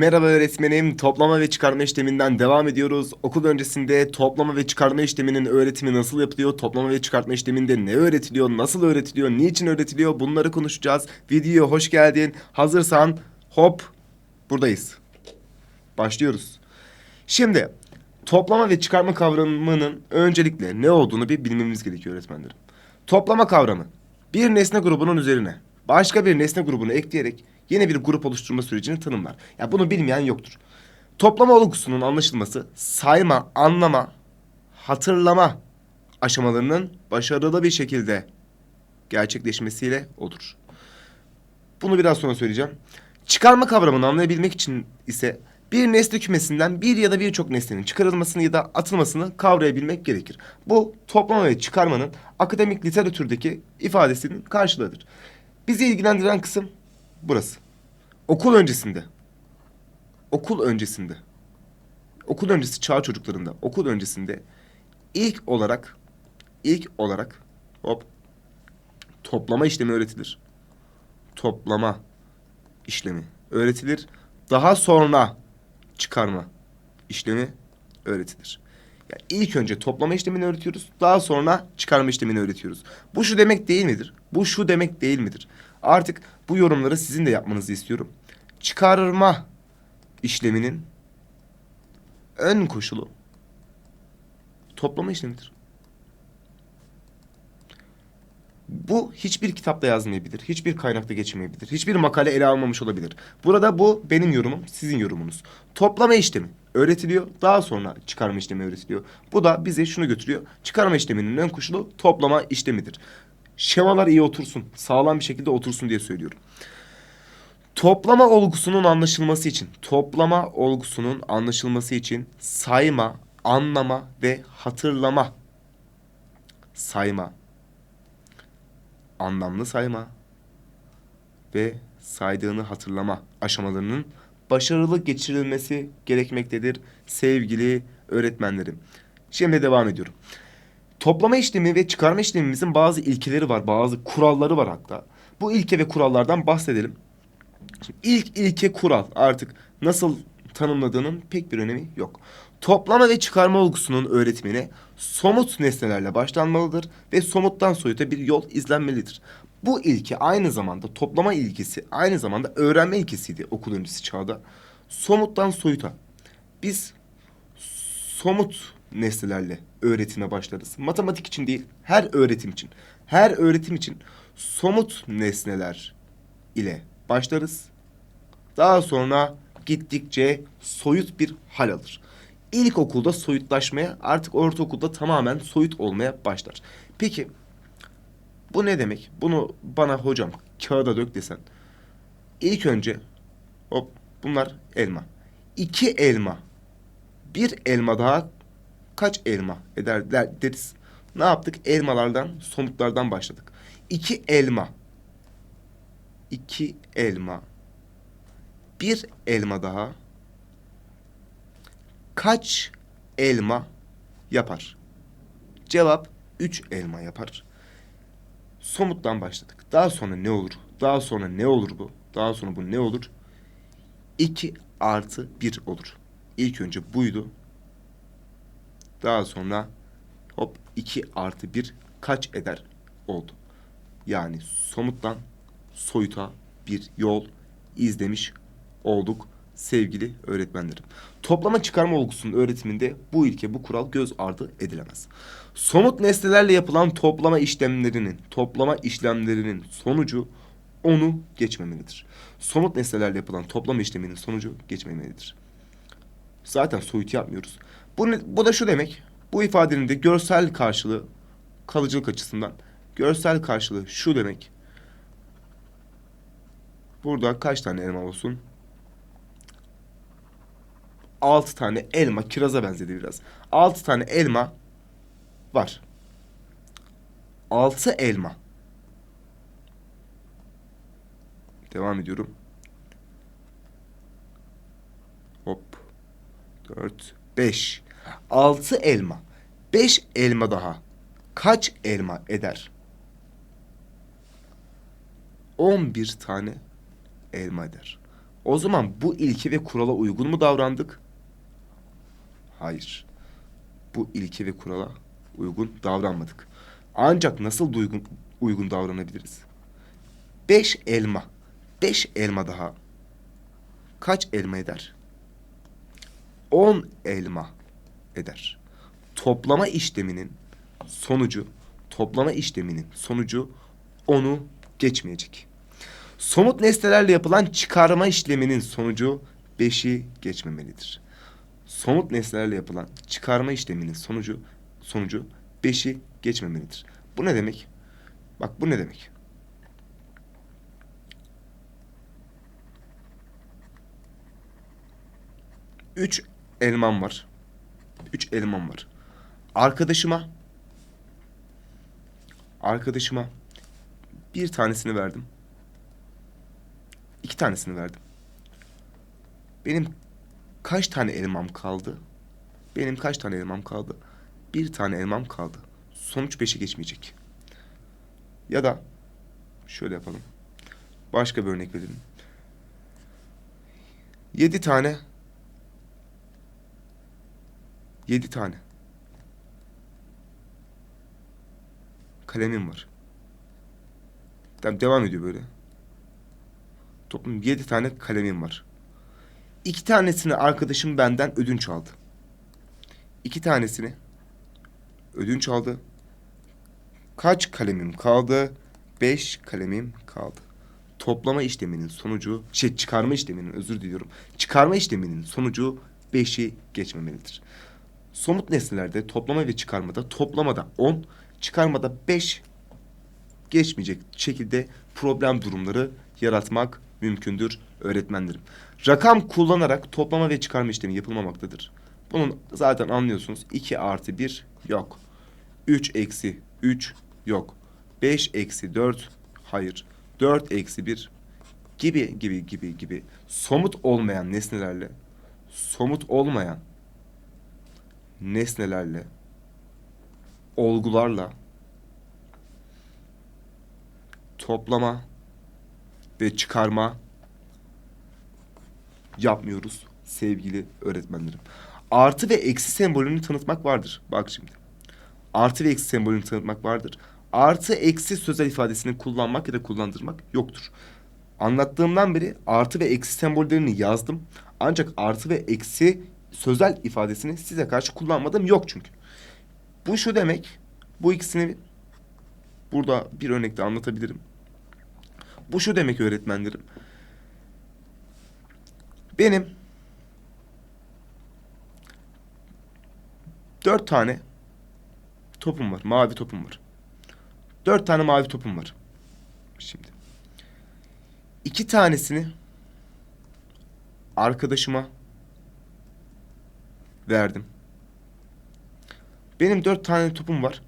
Merhaba öğretmenim. Toplama ve çıkarma işleminden devam ediyoruz. Okul öncesinde toplama ve çıkarma işleminin öğretimi nasıl yapılıyor? Toplama ve çıkartma işleminde ne öğretiliyor? Nasıl öğretiliyor? Niçin öğretiliyor? Bunları konuşacağız. Videoya hoş geldin. Hazırsan hop buradayız. Başlıyoruz. Şimdi toplama ve çıkarma kavramının öncelikle ne olduğunu bir bilmemiz gerekiyor öğretmenlerim. Toplama kavramı bir nesne grubunun üzerine başka bir nesne grubunu ekleyerek yeni bir grup oluşturma sürecini tanımlar. Ya bunu bilmeyen yoktur. Toplama olgusunun anlaşılması sayma, anlama, hatırlama aşamalarının başarılı bir şekilde gerçekleşmesiyle olur. Bunu biraz sonra söyleyeceğim. Çıkarma kavramını anlayabilmek için ise bir nesne kümesinden bir ya da birçok nesnenin çıkarılmasını ya da atılmasını kavrayabilmek gerekir. Bu toplama ve çıkarmanın akademik literatürdeki ifadesinin karşılığıdır. Bizi ilgilendiren kısım burası. Okul öncesinde. Okul öncesinde. Okul öncesi çağ çocuklarında, okul öncesinde ilk olarak ilk olarak hop toplama işlemi öğretilir. Toplama işlemi öğretilir. Daha sonra çıkarma işlemi öğretilir. Yani ilk önce toplama işlemini öğretiyoruz. Daha sonra çıkarma işlemini öğretiyoruz. Bu şu demek değil midir? Bu şu demek değil midir? Artık bu yorumları sizin de yapmanızı istiyorum. Çıkarma işleminin ön koşulu toplama işlemidir. Bu hiçbir kitapta yazmayabilir, hiçbir kaynakta geçmeyebilir, hiçbir makale ele almamış olabilir. Burada bu benim yorumum, sizin yorumunuz. Toplama işlemi öğretiliyor, daha sonra çıkarma işlemi öğretiliyor. Bu da bize şunu götürüyor. Çıkarma işleminin ön koşulu toplama işlemidir. Şemalar iyi otursun, sağlam bir şekilde otursun diye söylüyorum. Toplama olgusunun anlaşılması için, toplama olgusunun anlaşılması için sayma, anlama ve hatırlama. Sayma, anlamlı sayma ve saydığını hatırlama aşamalarının başarılı geçirilmesi gerekmektedir sevgili öğretmenlerim. Şimdi devam ediyorum. Toplama işlemi ve çıkarma işlemimizin bazı ilkeleri var, bazı kuralları var hatta. Bu ilke ve kurallardan bahsedelim. Şimdi ilk ilke kural artık nasıl tanımladığının pek bir önemi yok. Toplama ve çıkarma olgusunun öğretimine somut nesnelerle başlanmalıdır ve somuttan soyuta bir yol izlenmelidir. Bu ilke aynı zamanda toplama ilkesi, aynı zamanda öğrenme ilkesiydi okul öncesi çağda. Somuttan soyuta. Biz somut nesnelerle öğretime başlarız. Matematik için değil, her öğretim için. Her öğretim için somut nesneler ile başlarız. Daha sonra gittikçe soyut bir hal alır. İlkokulda soyutlaşmaya, artık ortaokulda tamamen soyut olmaya başlar. Peki bu ne demek? Bunu bana hocam kağıda dök desen. İlk önce hop bunlar elma. İki elma. Bir elma daha kaç elma eder der, deriz. Ne yaptık? Elmalardan, somutlardan başladık. İki elma. İki elma. Bir elma daha kaç elma yapar? Cevap üç elma yapar. Somuttan başladık. Daha sonra ne olur? Daha sonra ne olur bu? Daha sonra bu ne olur? 2 artı 1 olur. İlk önce buydu. Daha sonra hop 2 artı 1 kaç eder oldu. Yani somuttan soyuta bir yol izlemiş olduk sevgili öğretmenlerim. Toplama çıkarma olgusunun öğretiminde bu ilke, bu kural göz ardı edilemez. Somut nesnelerle yapılan toplama işlemlerinin, toplama işlemlerinin sonucu onu geçmemelidir. Somut nesnelerle yapılan toplama işleminin sonucu geçmemelidir. Zaten soyut yapmıyoruz. Bu, bu da şu demek. Bu ifadenin de görsel karşılığı kalıcılık açısından görsel karşılığı şu demek. Burada kaç tane elma olsun? Altı tane elma kiraza benzedi biraz. Altı tane elma var. Altı elma. Devam ediyorum. Hop. Dört. Beş. Altı elma. Beş elma daha. Kaç elma eder? On bir tane elma eder. O zaman bu ilke ve kurala uygun mu davrandık? Hayır. Bu ilke ve kurala uygun davranmadık. Ancak nasıl uygun, uygun davranabiliriz? Beş elma. Beş elma daha. Kaç elma eder? On elma eder. Toplama işleminin sonucu, toplama işleminin sonucu onu geçmeyecek. Somut nesnelerle yapılan çıkarma işleminin sonucu 5'i geçmemelidir. Somut nesnelerle yapılan çıkarma işleminin sonucu sonucu 5'i geçmemelidir. Bu ne demek? Bak bu ne demek? Üç elmam var. Üç elmam var. Arkadaşıma arkadaşıma bir tanesini verdim. İki tanesini verdim. Benim kaç tane elmam kaldı? Benim kaç tane elmam kaldı? Bir tane elmam kaldı. Sonuç beşe geçmeyecek. Ya da şöyle yapalım. Başka bir örnek verelim. Yedi tane Yedi tane. Kalemim var. Tamam devam ediyor böyle. Toplam yedi tane kalemim var. İki tanesini arkadaşım benden ödünç aldı. İki tanesini ödünç aldı. Kaç kalemim kaldı? Beş kalemim kaldı. Toplama işleminin sonucu, şey çıkarma işleminin özür diliyorum. Çıkarma işleminin sonucu beşi geçmemelidir. Somut nesnelerde toplama ve çıkarmada toplamada 10, çıkarmada 5 geçmeyecek şekilde problem durumları yaratmak mümkündür öğretmenlerim. Rakam kullanarak toplama ve çıkarma işlemi yapılmamaktadır. Bunun zaten anlıyorsunuz 2 artı 1 yok. 3 eksi 3 yok. 5 eksi 4 hayır. 4 eksi 1 gibi gibi gibi gibi somut olmayan nesnelerle somut olmayan nesnelerle, olgularla toplama ve çıkarma yapmıyoruz sevgili öğretmenlerim. Artı ve eksi sembolünü tanıtmak vardır. Bak şimdi. Artı ve eksi sembolünü tanıtmak vardır. Artı eksi sözel ifadesini kullanmak ya da kullandırmak yoktur. Anlattığımdan beri artı ve eksi sembollerini yazdım. Ancak artı ve eksi sözel ifadesini size karşı kullanmadığım yok çünkü. Bu şu demek. Bu ikisini burada bir örnekte anlatabilirim. Bu şu demek öğretmenlerim. Benim dört tane topum var. Mavi topum var. Dört tane mavi topum var. Şimdi. iki tanesini arkadaşıma verdim. Benim dört tane topum var.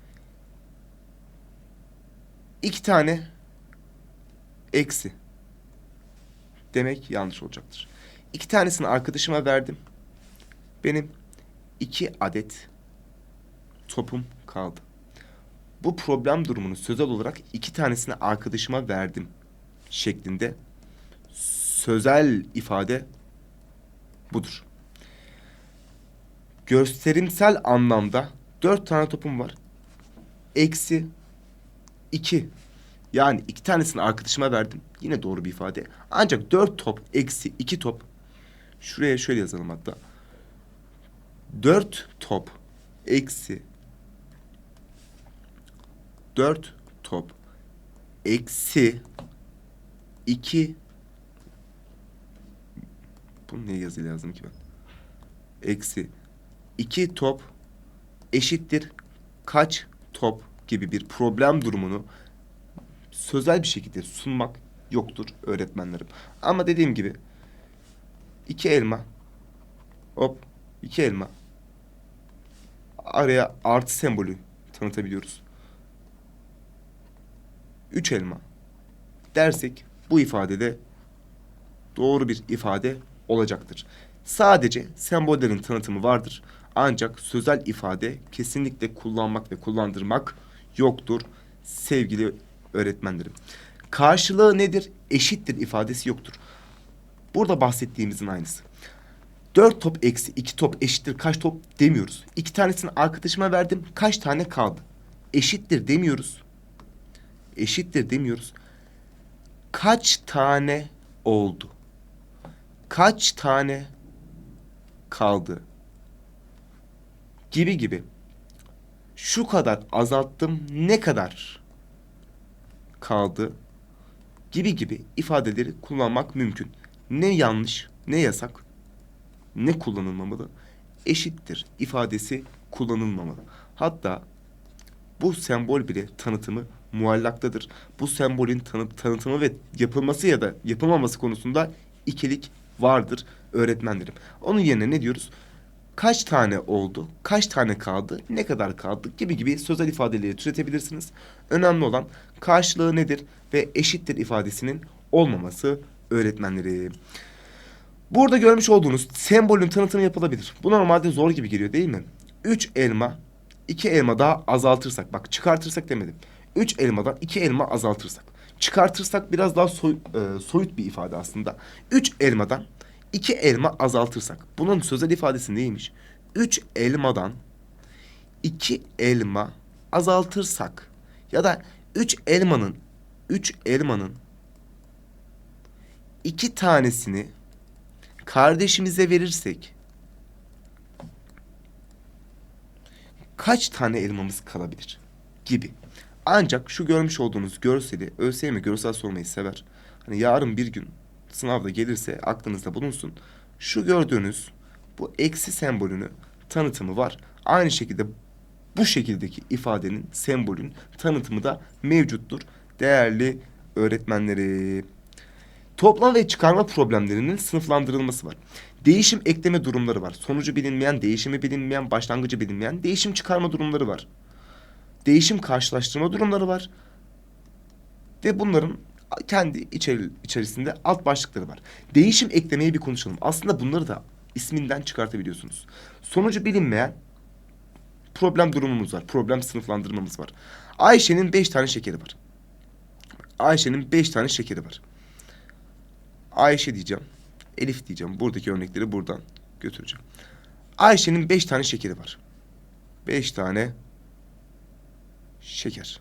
İki tane eksi. Demek yanlış olacaktır. İki tanesini arkadaşıma verdim. Benim iki adet topum kaldı. Bu problem durumunu sözel olarak iki tanesini arkadaşıma verdim şeklinde sözel ifade budur gösterimsel anlamda dört tane topum var. Eksi iki. Yani iki tanesini arkadaşıma verdim. Yine doğru bir ifade. Ancak dört top eksi iki top. Şuraya şöyle yazalım hatta. Dört top eksi dört top eksi iki bunu ne yazıyla yazdım ki ben? Eksi iki top eşittir kaç top gibi bir problem durumunu sözel bir şekilde sunmak yoktur öğretmenlerim. Ama dediğim gibi iki elma hop iki elma araya artı sembolü tanıtabiliyoruz. Üç elma dersek bu ifadede doğru bir ifade olacaktır. Sadece sembollerin tanıtımı vardır. Ancak sözel ifade kesinlikle kullanmak ve kullandırmak yoktur sevgili öğretmenlerim. Karşılığı nedir? Eşittir ifadesi yoktur. Burada bahsettiğimizin aynısı. 4 top eksi 2 top eşittir kaç top demiyoruz. İki tanesini arkadaşıma verdim. Kaç tane kaldı? Eşittir demiyoruz. Eşittir demiyoruz. Kaç tane oldu? Kaç tane kaldı? Gibi gibi. Şu kadar azalttım. Ne kadar kaldı? Gibi gibi ifadeleri kullanmak mümkün. Ne yanlış, ne yasak, ne kullanılmamalı? Eşittir ifadesi kullanılmamalı. Hatta bu sembol bile tanıtımı muallaktadır. Bu sembolün tanı- tanıtımı ve yapılması ya da yapılmaması konusunda ikilik vardır öğretmenlerim. Onun yerine ne diyoruz? Kaç tane oldu, kaç tane kaldı, ne kadar kaldı gibi gibi sözel ifadeleri türetebilirsiniz. Önemli olan karşılığı nedir ve eşittir ifadesinin olmaması öğretmenlerim. Burada görmüş olduğunuz sembolün tanıtımı yapılabilir. Bu normalde zor gibi geliyor değil mi? 3 elma, 2 elma daha azaltırsak, bak çıkartırsak demedim. 3 elmadan 2 elma azaltırsak. Çıkartırsak biraz daha soy- e, soyut bir ifade aslında. 3 elmadan 2 elma azaltırsak. Bunun sözel ifadesi neymiş? 3 elmadan 2 elma azaltırsak ya da 3 elmanın 3 elmanın iki tanesini kardeşimize verirsek kaç tane elmamız kalabilir gibi. Ancak şu görmüş olduğunuz görseli ÖSYM görsel sormayı sever. Hani yarın bir gün sınavda gelirse aklınızda bulunsun. Şu gördüğünüz bu eksi sembolünü tanıtımı var. Aynı şekilde bu şekildeki ifadenin sembolün tanıtımı da mevcuttur. Değerli öğretmenleri. Toplama ve çıkarma problemlerinin sınıflandırılması var. Değişim ekleme durumları var. Sonucu bilinmeyen, değişimi bilinmeyen, başlangıcı bilinmeyen, değişim çıkarma durumları var. Değişim karşılaştırma durumları var. Ve bunların kendi içeri, içerisinde alt başlıkları var. Değişim eklemeyi bir konuşalım. Aslında bunları da isminden çıkartabiliyorsunuz. Sonucu bilinmeyen problem durumumuz var. Problem sınıflandırmamız var. Ayşe'nin beş tane şekeri var. Ayşe'nin beş tane şekeri var. Ayşe diyeceğim. Elif diyeceğim. Buradaki örnekleri buradan götüreceğim. Ayşe'nin beş tane şekeri var. Beş tane şeker.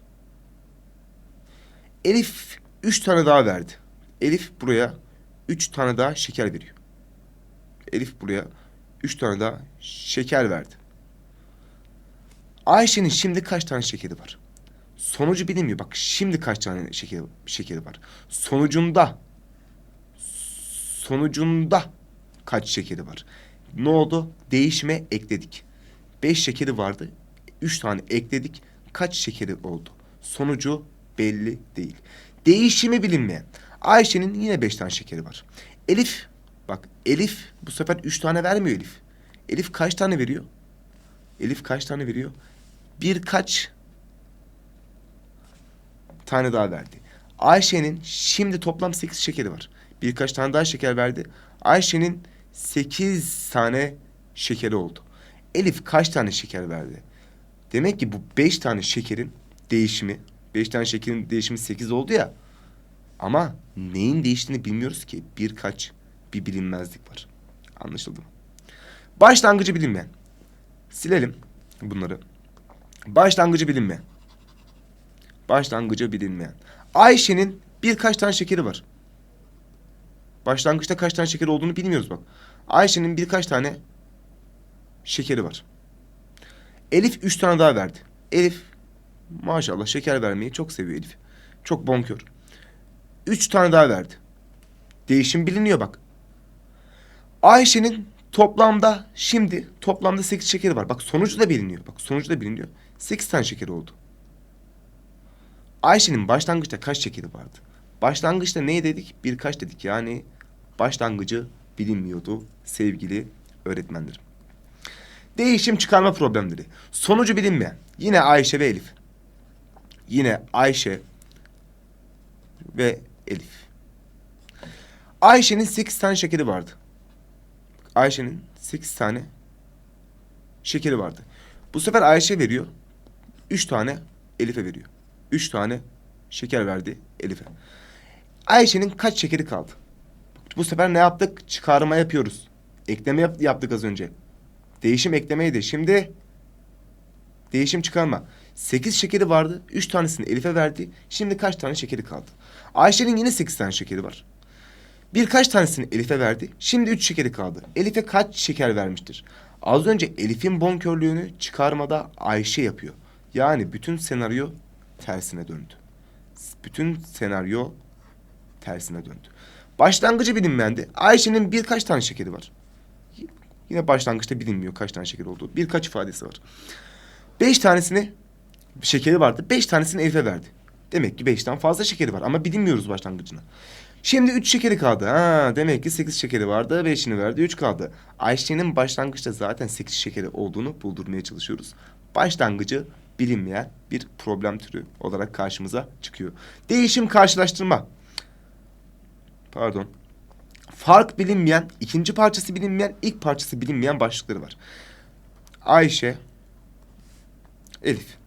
Elif üç tane daha verdi. Elif buraya üç tane daha şeker veriyor. Elif buraya üç tane daha şeker verdi. Ayşe'nin şimdi kaç tane şekeri var? Sonucu bilinmiyor. Bak şimdi kaç tane şekeri, şekeri var. Sonucunda sonucunda kaç şekeri var? Ne oldu? Değişime ekledik. Beş şekeri vardı. Üç tane ekledik. Kaç şekeri oldu? Sonucu belli değil. Değişimi bilinmeyen. Ayşe'nin yine beş tane şekeri var. Elif, bak Elif bu sefer üç tane vermiyor Elif. Elif kaç tane veriyor? Elif kaç tane veriyor? Birkaç tane daha verdi. Ayşe'nin şimdi toplam sekiz şekeri var. Birkaç tane daha şeker verdi. Ayşe'nin sekiz tane şekeri oldu. Elif kaç tane şeker verdi? Demek ki bu beş tane şekerin değişimi, beş tane şekerin değişimi sekiz oldu ya. Ama neyin değiştiğini bilmiyoruz ki. Birkaç, bir bilinmezlik var. Anlaşıldı mı? Başlangıcı bilinmeyen. Silelim bunları. Başlangıcı bilinmeyen. Başlangıcı bilinmeyen. Ayşe'nin birkaç tane şekeri var. Başlangıçta kaç tane şeker olduğunu bilmiyoruz bak. Ayşe'nin birkaç tane şekeri var. Elif üç tane daha verdi. Elif maşallah şeker vermeyi çok seviyor Elif. Çok bonkör. Üç tane daha verdi. Değişim biliniyor bak. Ayşe'nin toplamda şimdi toplamda sekiz şekeri var. Bak sonucu da biliniyor. Bak sonucu da biliniyor. Sekiz tane şekeri oldu. Ayşe'nin başlangıçta kaç şekeri vardı? Başlangıçta ne dedik? Birkaç dedik. Yani başlangıcı bilinmiyordu sevgili öğretmenlerim. Değişim çıkarma problemleri. Sonucu bilinmeyen. Yine Ayşe ve Elif. Yine Ayşe ve Elif. Ayşe'nin sekiz tane şekeri vardı. Ayşe'nin sekiz tane şekeri vardı. Bu sefer Ayşe veriyor. Üç tane Elif'e veriyor. Üç tane şeker verdi Elif'e. Ayşe'nin kaç şekeri kaldı? Bu sefer ne yaptık? Çıkarma yapıyoruz. Ekleme yap- yaptık az önce. Değişim eklemeydi. Şimdi değişim çıkarma. 8 şekeri vardı. 3 tanesini Elif'e verdi. Şimdi kaç tane şekeri kaldı? Ayşe'nin yine 8 tane şekeri var. Birkaç tanesini Elif'e verdi. Şimdi 3 şekeri kaldı. Elif'e kaç şeker vermiştir? Az önce Elif'in bonkörlüğünü çıkarmada Ayşe yapıyor. Yani bütün senaryo tersine döndü. Bütün senaryo tersine döndü. Başlangıcı bilinmeyendi. Ayşe'nin birkaç tane şekeri var. Yine başlangıçta bilinmiyor kaç tane şeker olduğu. Birkaç ifadesi var. Beş tanesini şekeri vardı. Beş tanesini Elif'e verdi. Demek ki beşten fazla şekeri var ama bilinmiyoruz başlangıcını. Şimdi üç şekeri kaldı. Ha, demek ki sekiz şekeri vardı. Beşini verdi. Üç kaldı. Ayşe'nin başlangıçta zaten sekiz şekeri olduğunu buldurmaya çalışıyoruz. Başlangıcı bilinmeyen bir problem türü olarak karşımıza çıkıyor. Değişim karşılaştırma. Pardon. Fark bilinmeyen, ikinci parçası bilinmeyen, ilk parçası bilinmeyen başlıkları var. Ayşe, Elif.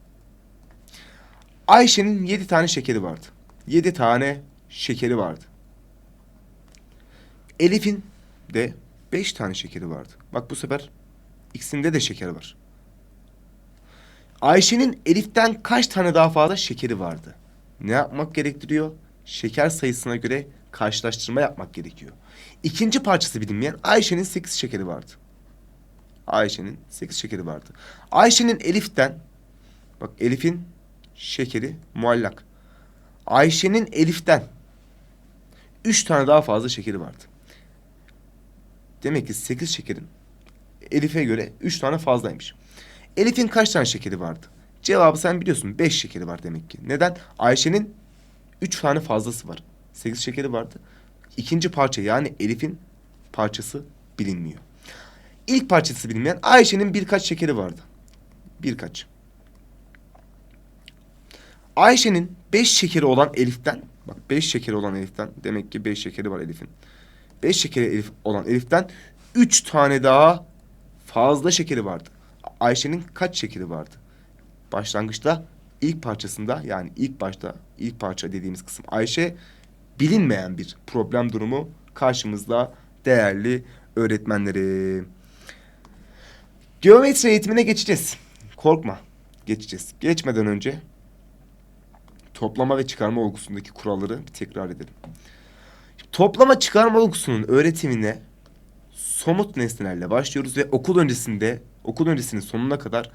Ayşe'nin yedi tane şekeri vardı. Yedi tane şekeri vardı. Elif'in de beş tane şekeri vardı. Bak bu sefer ikisinde de şeker var. Ayşe'nin Elif'ten kaç tane daha fazla şekeri vardı? Ne yapmak gerektiriyor? Şeker sayısına göre karşılaştırma yapmak gerekiyor. İkinci parçası bilinmeyen Ayşe'nin 8 şekeri vardı. Ayşe'nin 8 şekeri vardı. Ayşe'nin Elif'ten bak Elif'in şekeri muallak. Ayşe'nin Elif'ten 3 tane daha fazla şekeri vardı. Demek ki 8 şekerin Elif'e göre 3 tane fazlaymış. Elif'in kaç tane şekeri vardı? Cevabı sen biliyorsun 5 şekeri var demek ki. Neden? Ayşe'nin 3 tane fazlası var. 8 şekeri vardı. İkinci parça yani Elif'in parçası bilinmiyor. İlk parçası bilinmeyen Ayşe'nin birkaç şekeri vardı. Birkaç. Ayşe'nin 5 şekeri olan Elif'ten bak 5 şekeri olan Elif'ten demek ki 5 şekeri var Elif'in. 5 şekeri Elif olan Elif'ten 3 tane daha fazla şekeri vardı. Ayşe'nin kaç şekeri vardı? Başlangıçta ilk parçasında yani ilk başta ilk parça dediğimiz kısım Ayşe bilinmeyen bir problem durumu karşımızda değerli öğretmenleri. Geometri eğitimine geçeceğiz. Korkma. Geçeceğiz. Geçmeden önce toplama ve çıkarma olgusundaki kuralları bir tekrar edelim. Toplama çıkarma olgusunun öğretimine somut nesnelerle başlıyoruz ve okul öncesinde okul öncesinin sonuna kadar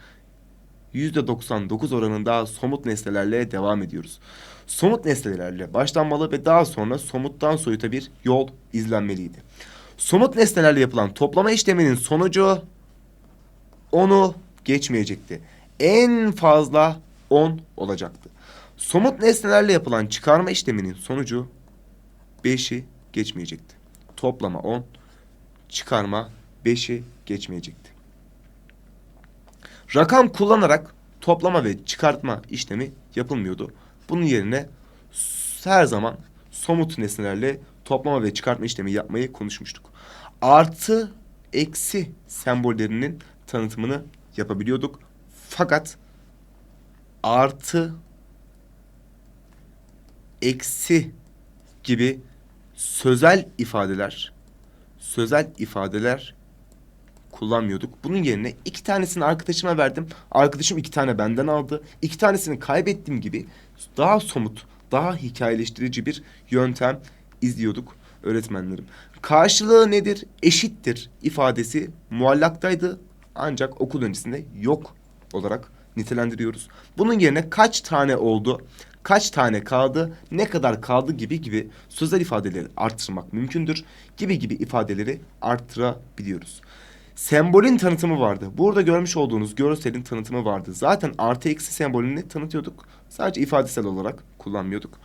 %99 oranında somut nesnelerle devam ediyoruz. Somut nesnelerle başlanmalı ve daha sonra somuttan soyuta bir yol izlenmeliydi. Somut nesnelerle yapılan toplama işleminin sonucu 10'u geçmeyecekti. En fazla 10 olacaktı. Somut nesnelerle yapılan çıkarma işleminin sonucu 5'i geçmeyecekti. Toplama 10, çıkarma 5'i geçmeyecekti. Rakam kullanarak toplama ve çıkartma işlemi yapılmıyordu. Bunun yerine her zaman somut nesnelerle toplama ve çıkartma işlemi yapmayı konuşmuştuk. Artı, eksi sembollerinin tanıtımını yapabiliyorduk. Fakat artı, eksi gibi sözel ifadeler, sözel ifadeler kullanmıyorduk. Bunun yerine iki tanesini arkadaşıma verdim. Arkadaşım iki tane benden aldı. İki tanesini kaybettiğim gibi daha somut, daha hikayeleştirici bir yöntem izliyorduk öğretmenlerim. Karşılığı nedir? Eşittir ifadesi muallaktaydı ancak okul öncesinde yok olarak nitelendiriyoruz. Bunun yerine kaç tane oldu, kaç tane kaldı, ne kadar kaldı gibi gibi sözel ifadeleri arttırmak mümkündür. Gibi gibi ifadeleri arttırabiliyoruz. Sembolün tanıtımı vardı. Burada görmüş olduğunuz görselin tanıtımı vardı. Zaten artı eksi sembolünü tanıtıyorduk. Sadece ifadesel olarak kullanmıyorduk.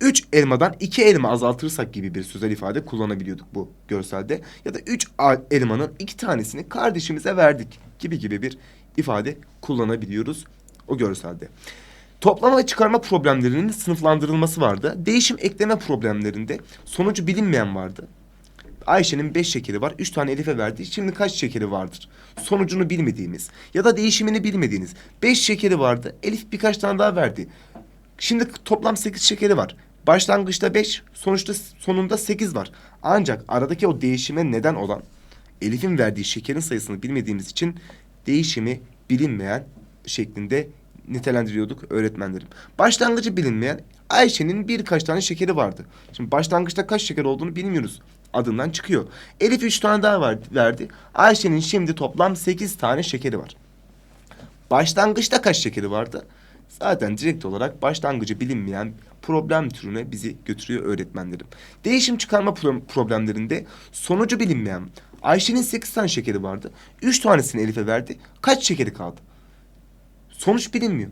Üç elmadan iki elma azaltırsak gibi bir sözel ifade kullanabiliyorduk bu görselde. Ya da üç a- elmanın iki tanesini kardeşimize verdik gibi gibi bir ifade kullanabiliyoruz o görselde. Toplama ve çıkarma problemlerinin sınıflandırılması vardı. Değişim ekleme problemlerinde sonucu bilinmeyen vardı. Ayşe'nin 5 şekeri var. 3 tane Elif'e verdi. Şimdi kaç şekeri vardır? Sonucunu bilmediğimiz ya da değişimini bilmediğiniz. 5 şekeri vardı. Elif birkaç tane daha verdi. Şimdi toplam 8 şekeri var. Başlangıçta 5, sonuçta sonunda 8 var. Ancak aradaki o değişime neden olan Elif'in verdiği şekerin sayısını bilmediğimiz için değişimi bilinmeyen şeklinde nitelendiriyorduk öğretmenlerim. Başlangıcı bilinmeyen Ayşe'nin birkaç tane şekeri vardı. Şimdi başlangıçta kaç şeker olduğunu bilmiyoruz. Adından çıkıyor. Elif üç tane daha var, verdi. Ayşe'nin şimdi toplam sekiz tane şekeri var. Başlangıçta kaç şekeri vardı? Zaten direkt olarak başlangıcı bilinmeyen problem türüne bizi götürüyor öğretmenlerim. Değişim çıkarma pro- problemlerinde sonucu bilinmeyen Ayşe'nin 8 tane şekeri vardı. 3 tanesini Elif'e verdi. Kaç şekeri kaldı? Sonuç bilinmiyor.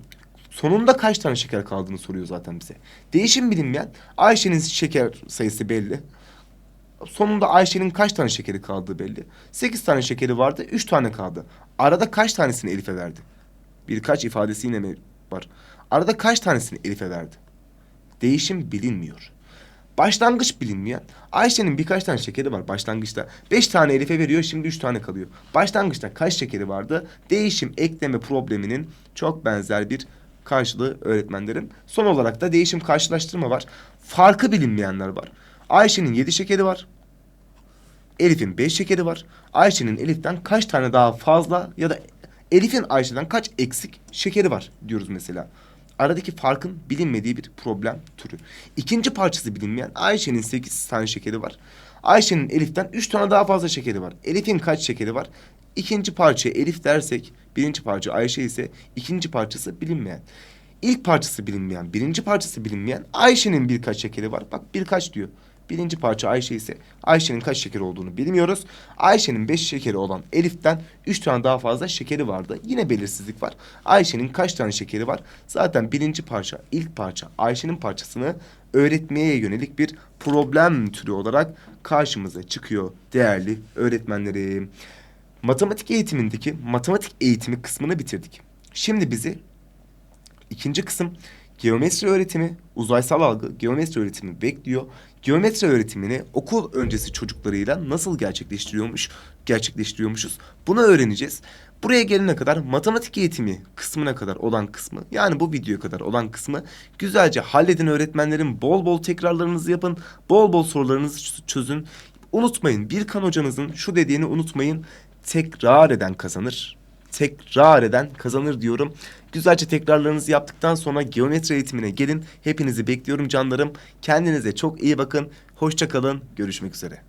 Sonunda kaç tane şeker kaldığını soruyor zaten bize. Değişim bilinmeyen Ayşe'nin şeker sayısı belli. Sonunda Ayşe'nin kaç tane şekeri kaldığı belli. 8 tane şekeri vardı, 3 tane kaldı. Arada kaç tanesini Elif'e verdi? Birkaç ifadesi yine var? Arada kaç tanesini Elif'e verdi? Değişim bilinmiyor. Başlangıç bilinmeyen Ayşe'nin birkaç tane şekeri var başlangıçta. Beş tane Elif'e veriyor şimdi üç tane kalıyor. Başlangıçta kaç şekeri vardı? Değişim ekleme probleminin çok benzer bir karşılığı öğretmenlerim. Son olarak da değişim karşılaştırma var. Farkı bilinmeyenler var. Ayşe'nin yedi şekeri var. Elif'in beş şekeri var. Ayşe'nin Elif'ten kaç tane daha fazla ya da Elif'in Ayşe'den kaç eksik şekeri var diyoruz mesela. Aradaki farkın bilinmediği bir problem türü. İkinci parçası bilinmeyen Ayşe'nin 8 tane şekeri var. Ayşe'nin Elif'ten 3 tane daha fazla şekeri var. Elif'in kaç şekeri var? İkinci parçaya Elif dersek birinci parça Ayşe ise ikinci parçası bilinmeyen. İlk parçası bilinmeyen, birinci parçası bilinmeyen Ayşe'nin birkaç şekeri var. Bak birkaç diyor. Birinci parça Ayşe ise Ayşe'nin kaç şekeri olduğunu bilmiyoruz. Ayşe'nin beş şekeri olan Elif'ten üç tane daha fazla şekeri vardı. Yine belirsizlik var. Ayşe'nin kaç tane şekeri var? Zaten birinci parça, ilk parça Ayşe'nin parçasını öğretmeye yönelik bir problem türü olarak karşımıza çıkıyor değerli öğretmenlerim. Matematik eğitimindeki matematik eğitimi kısmını bitirdik. Şimdi bizi İkinci kısım geometri öğretimi, uzaysal algı, geometri öğretimi bekliyor. Geometri öğretimini okul öncesi çocuklarıyla nasıl gerçekleştiriyormuş, gerçekleştiriyormuşuz. Bunu öğreneceğiz. Buraya gelene kadar matematik eğitimi kısmına kadar olan kısmı yani bu videoya kadar olan kısmı güzelce halledin öğretmenlerim. Bol bol tekrarlarınızı yapın. Bol bol sorularınızı çözün. Unutmayın Birkan hocanızın şu dediğini unutmayın. Tekrar eden kazanır tekrar eden kazanır diyorum. Güzelce tekrarlarınızı yaptıktan sonra geometri eğitimine gelin. Hepinizi bekliyorum canlarım. Kendinize çok iyi bakın. Hoşçakalın. Görüşmek üzere.